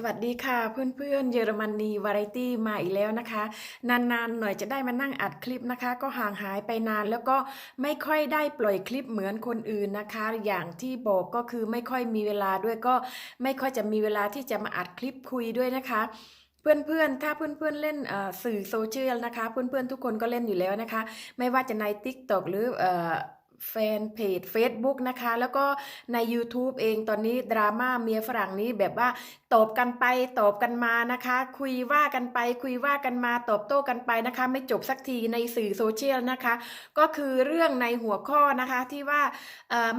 สวัสดีค่ะเพื่อนๆเยอรมนีวาไรตี้มาอีกแล้วนะคะ นานๆหน่อยจะได้มานั่งอัดคลิปนะคะ ก็ห่างหายไปนานแล้วก็ไม่ค่อยได้ปล่อยคลิปเหมือนคนอื่นนะคะ อย่างที่บอกก็คือไม่ค่อยมีเวลาด้วยก็ไม่ค่อยจะมีเวลาที่จะมาอัดคลิปคุยด้วยนะคะเพื่อนๆ ถ้าเพื่อนๆ เล่นสื่อโซเชียลนะคะ เพื่อนๆ ทุกคนก็เล่นอยู่แล้วนะคะ ไม่ว่าจะใน TikTok หรืออ แฟนเพจ Facebook นะคะ แล้วก็ใน YouTube เองตอนนี้ดราม่าเมียฝรั่งนี้แบบว่าตอบกันไปตอบกันมานะคะ คุยว่ากันไป คุยว่ากันมาตอบโต้กันไปนะคะ ไม่จบสักทีในสื่อโซเชียลนะคะ ก็คือเรื่องในหัวข้อนะคะที่ว่า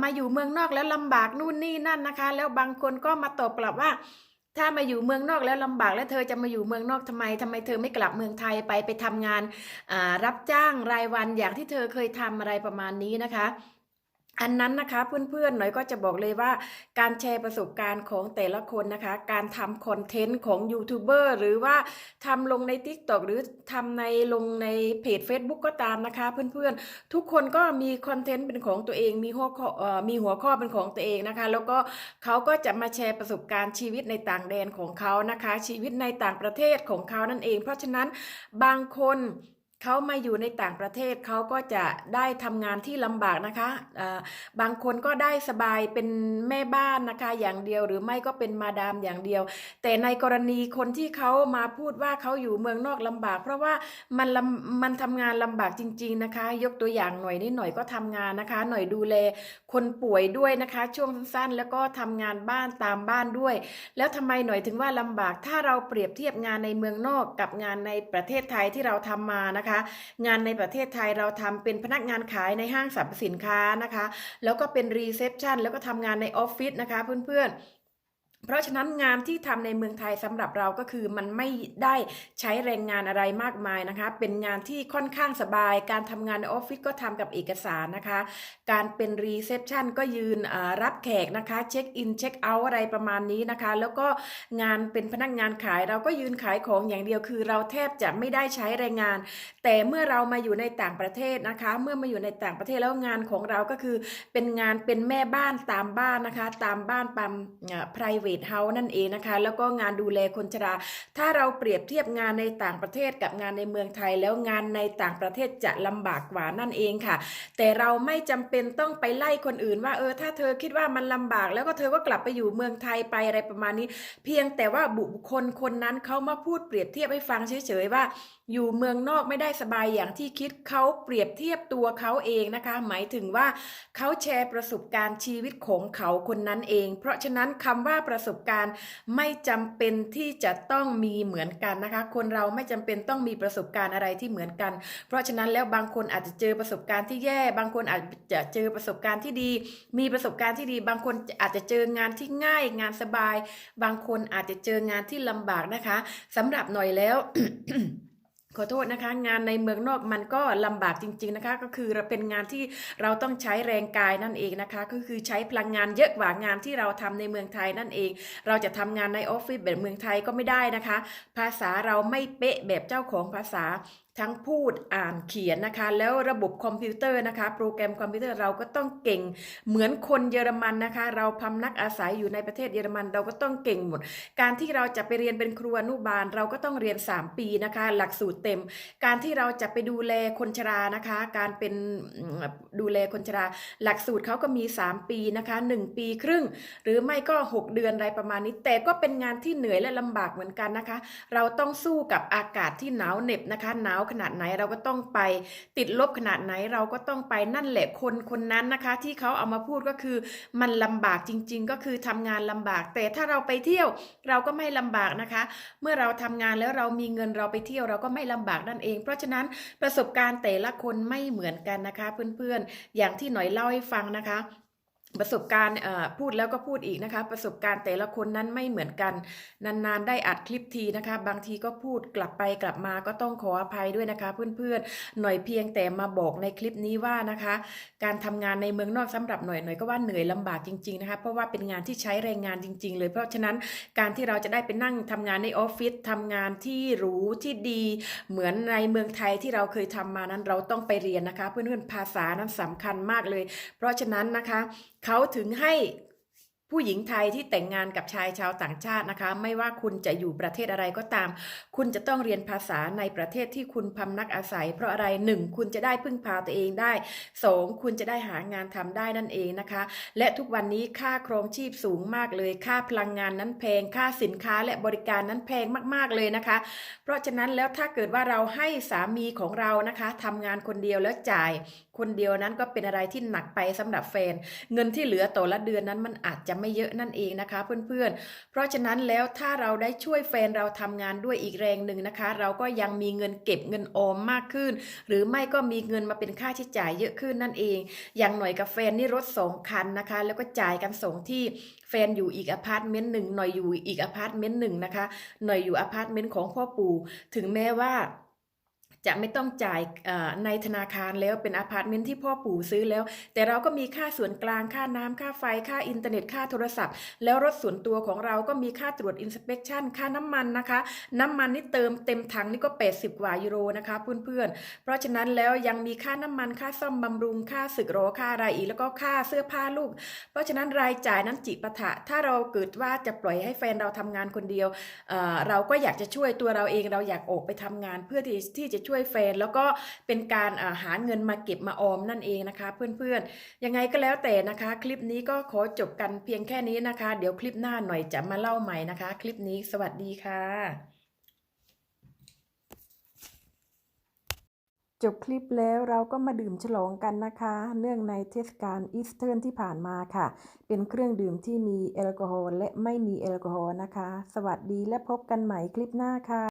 มาอยู่เมืองนอกแล้วลำบากนู่นนี่นั่นนะคะ แล้วบางคนก็มาตอบกลับว่า ถ้ามาอยู่เมืองนอกแล้วลำบากแล้วเธอจะมาอยู่เมืองนอกทำไมทำไมเธอไม่กลับเมืองไทยไปไปทำงานอ่ารับจ้างรายวันอย่างที่เธอเคยทำอะไรประมาณนี้นะคะ อันนั้นนะคะเพื่อนๆหน่อยก็จะบอกเลยว่าการแชร์ประสบการณ์ของแต่ละคนนะคะ การทำคอนเทนต์ของยูทูบเบอร์หรือว่าทำลงใน TikTok หรือทำในลงในเพจ Facebook ก็ตามนะคะ เพื่อนๆ ทุกคนก็มีคอนเทนต์เป็นของตัวเองมีหัวข้ออมีหัวข้อเป็นของตัวเองนะคะ แล้วก็เขาก็จะมาแชร์ประสบการณ์ชีวิตในต่างแดนของเขานะคะ ชีวิตในต่างประเทศของเขานั่นเอง เพราะฉะนั้นบางคน เขามาอยู่ในต่างประเทศเขาก็จะได้ทำงานที่ลำบากนะคะเอ่อบางคนก็ได้สบายเป็นแม่บ้านนะคะอย่างเดียวหรือไม่ก็เป็นมาดามอย่างเดียว แต่ในกรณีคนที่เขามาพูดว่าเขาอยู่เมืองนอกลำบาก เพราะว่ามันลำมันทำงานลำบากจริง ๆนะคะ ยกตัวอย่างหน่อยนิดหน่อยก็ทำงานนะคะ หน่อยดูแลคนป่วยด้วยนะคะ ช่วงสั้นๆ แล้วก็ทำงานบ้านตามบ้านด้วย แล้วทำไมหน่อยถึงว่าลำบากถ้าเราเปรียบเทียบงานในเมืองนอกกับงานในประเทศไทยที่เราทำมานะคะงานในประเทศไทยเราทำเป็นพนักงานขายในห้างสรรพสินค้านะคะ แล้วก็เป็นรีเซพชันแล้วก็ทำงานในออฟฟิศนะคะเพื่อนๆ เพราะฉะนั้นงานที่ทำในเมืองไทยสำหรับเราก็คือมันไม่ได้ใช้แรงงานอะไรมากมายนะคะ เป็นงานที่ค่อนข้างสบาย การทำงานในออฟฟิศก็ทำกับเอกสารนะคะ การเป็นรีเซพชันก็ยืนรับแขกนะคะ เช็คอินเช็คเอาท์อะไรประมาณนี้นะคะ แล้วก็งานเป็นพนักงานขายเราก็ยืนขายของอย่างเดียวคือ เราแทบจะไม่ได้ใช้แรงงาน แต่เมื่อเรามาอยู่ในต่างประเทศนะคะ เมื่อมาอยู่ในต่างประเทศแล้วงานของเราก็คือเป็นงานเป็นแม่บ้านตามบ้านนะคะ ตามบ้านตามอ่า private house นั่นเองนะคะ แล้วก็งานดูแลคนชรา ถ้าเราเปรียบเทียบงานในต่างประเทศกับงานในเมืองไทย แล้วงานในต่างประเทศจะลำบากกว่านั่นเองค่ะ แต่เราไม่จำเป็นต้องไปไล่คนอื่นว่าเออถ้าเธอคิดว่ามันลำบาก แล้วก็เธอก็กลับไปอยู่เมืองไทยไปอะไรประมาณนี้ เพียงแต่ว่าบุคคลคนนั้นเขามาพูดเปรียบเทียบให้ฟังเฉยๆว่าอยู่เมืองนอกไม่ได้สบายอย่างที่คิดเขาเปรียบเทียบตัวเขาเองนะคะ หมายถึงว่าเขาแชร์ประสบการณ์ชีวิตของเขาคนนั้นเอง เพราะฉะนั้นคำว่าประสบการณ์ ไม่จำเป็นที่จะต้องมีเหมือนกันนะคะ คนเราไม่จำเป็นต้องมีประสบการณ์อะไรที่เหมือนกัน เพราะฉะนั้นแล้วบางคนอาจจะเจอประสบการณ์ที่แย่ บางคนอาจจะเจอประสบการณ์ที่ดี มีประสบการณ์ที่ดี บางคนอาจจะเจองานที่ง่ายงานสบาย บางคนอาจจะเจองานที่ลำบากนะคะสำหรับหน่อยแล้ว ขอโทษนะคะงานในเมืองนอกมันก็ลำบากจริง ๆนะคะ ก็คือเราเป็นงานที่เราต้องใช้แรงกายนั่นเองนะคะ ก็คือใช้พลังงานเยอะกว่างานที่เราทำในเมืองไทยนั่นเอง เราจะทำงานในออฟฟิศแบบเมืองไทยก็ไม่ได้นะคะ ภาษาเราไม่เป๊ะแบบเจ้าของภาษา ทั้งพูดอ่านเขียนนะคะ แล้วระบบคอมพิวเตอร์นะคะ โปรแกรมคอมพิวเตอร์เราก็ต้องเก่งเหมือนคนเยอรมันนะคะ เราพำนักอาศัยอยู่ในประเทศเยอรมันเราก็ต้องเก่งหมด การที่เราจะไปเรียนเป็นครูอนุบาล เราก็ต้องเรียน 3 ปีนะคะ หลักสูตรเต็ม การที่เราจะไปดูแลคนชรานะคะ การเป็นดูแลคนชรา หลักสูตรเขาก็มี 3 ปีนะคะ 1 ปีครึ่ง หรือไม่ก็ 6 เดือนอะไรประมาณนี้ แต่ก็เป็นงานที่เหนื่อยและลำบากเหมือนกันนะคะ เราต้องสู้กับอากาศที่หนาวเหน็บนะคะหนาวขนาดไหนเราก็ต้องไป ติดลบขนาดไหนเราก็ต้องไปนั่นแหละคนคนนั้นนะคะ ที่เขาเอามาพูดก็คือมันลำบากจริง ๆ ก็คือทำงานลำบาก แต่ถ้าเราไปเที่ยวเราก็ไม่ลำบากนะคะ เมื่อเราทำงานแล้วเรามีเงินเราไปเที่ยวเราก็ไม่ลำบากนั่นเอง เพราะฉะนั้นประสบการณ์แต่ละคนไม่เหมือนกันนะคะ เพื่อนๆอย่างที่หน่อยเล่าให้ฟังนะคะ ประสบการณ์พูดแล้วก็พูดอีกนะคะ ประสบการณ์แต่ละคนนั้นไม่เหมือนกัน นานๆ ได้อัดคลิปทีนะคะ บางทีก็พูดกลับไปกลับมาก็ต้องขออภัยด้วยนะคะ เพื่อนๆ หน่อยเพียงแต่มาบอกในคลิปนี้ว่านะคะ การทำงานในเมืองนอกสำหรับหน่อยหน่อยก็ว่าเหนื่อยลำบากจริงๆนะคะเพราะว่าเป็นงานที่ใช้แรงงานจริง ๆ เลย เพราะฉะนั้นการที่เราจะได้ไปนั่งทำงานในออฟฟิศทำงานที่หรูที่ดี เหมือนในเมืองไทยที่เราเคยทำมานั้นเราต้องไปเรียนนะคะ เพื่อนๆภาษานั้นสำคัญมากเลย เพราะฉะนั้นนะคะเขาถึงให้ ผู้หญิงไทยที่แต่งงานกับชายชาวต่างชาตินะคะ ไม่ว่าคุณจะอยู่ประเทศอะไรก็ตาม คุณจะต้องเรียนภาษาในประเทศที่คุณพำนักอาศัย เพราะอะไรหนึ่งคุณจะได้พึ่งพาตัวเองได้สองคุณจะได้หางานทำได้นั่นเองนะคะ และทุกวันนี้ค่าครองชีพสูงมากเลย ค่าพลังงานนั้นแพง ค่าสินค้าและบริการนั้นแพงมากๆเลยนะคะ เพราะฉะนั้นแล้วถ้าเกิดว่าเราให้สามีของเรานะคะทำงานคนเดียวแล้วจ่าย คนเดียวนั้นก็เป็นอะไรที่หนักไปสำหรับแฟน เงินที่เหลือต่อละเดือนนั้นมันอาจจะไม่เยอะนั่นเองนะคะเพื่อนๆ เพราะฉะนั้นแล้วถ้าเราได้ช่วยแฟนเราทำงานด้วยอีกแรงหนึ่งนะคะ เราก็ยังมีเงินเก็บเงินออมมากขึ้น หรือไม่ก็มีเงินมาเป็นค่าใช้จ่ายเยอะขึ้นนั่นเอง อย่างหน่อยกับแฟนนี่รถสองคันนะคะ แล้วก็จ่ายกันสองที่แฟนอยู่อีกอพาร์ตเมนต์หนึ่งหน่อยอยู่อีกอพาร์ตเมนต์หนึ่งนะคะ หน่อยอยู่อพาร์ตเมนต์ของพ่อปู่ถึงแม้ว่า จะไม่ต้องจ่ายในธนาคารแล้วเป็นอพาร์ตเมนต์ที่พ่อปู่ซื้อแล้ว แต่เราก็มีค่าส่วนกลางค่าน้ำค่าไฟค่าอินเทอร์เน็ตค่าโทรศัพท์ แล้วรถส่วนตัวของเราก็มีค่าตรวจอินสเปกชันค่าน้ำมันนะคะ น้ำมันนี่เติมเต็มถังนี่ก็ 80 กว่ายูโรนะคะเพื่อนๆ เพราะฉะนั้นแล้วยังมีค่าน้ำมันค่าซ่อมบำรุงค่าสึกโรค่าอะไรอีกแล้วก็ค่าเสื้อผ้าลูก เพราะฉะนั้นรายจ่ายนั้นจิปะถะถ้าเราเกิดว่าจะปล่อยให้แฟนเราทำงานคนเดียวเออเราก็อยากจะช่วยตัวเราเองเราอยากออกไปทำงานเพื่อที่ที่จะช่วยแฟน แล้วก็เป็นการาหาเงินมาเก็บมาออมนั่นเองนะคะ เพื่อนๆ ยังไงก็แล้วแต่นะคะ คลิปนี้ก็ขอจบกันเพียงแค่นี้นะคะ เดี๋ยวคลิปหน้าหน่อยจะมาเล่าใหม่นะคะ คลิปนี้สวัสดีค่ะ จบคลิปแล้วเราก็มาดื่มฉลองกันนะคะ เนื่องในเทศกาลอีสเทิร์นที่ผ่านมาค่ะ เป็นเครื่องดื่มที่มีแอลกอฮอล์และไม่มีแอลกอฮอล์นะคะ สวัสดีและพบกันใหม่คลิปหน้าค่ะ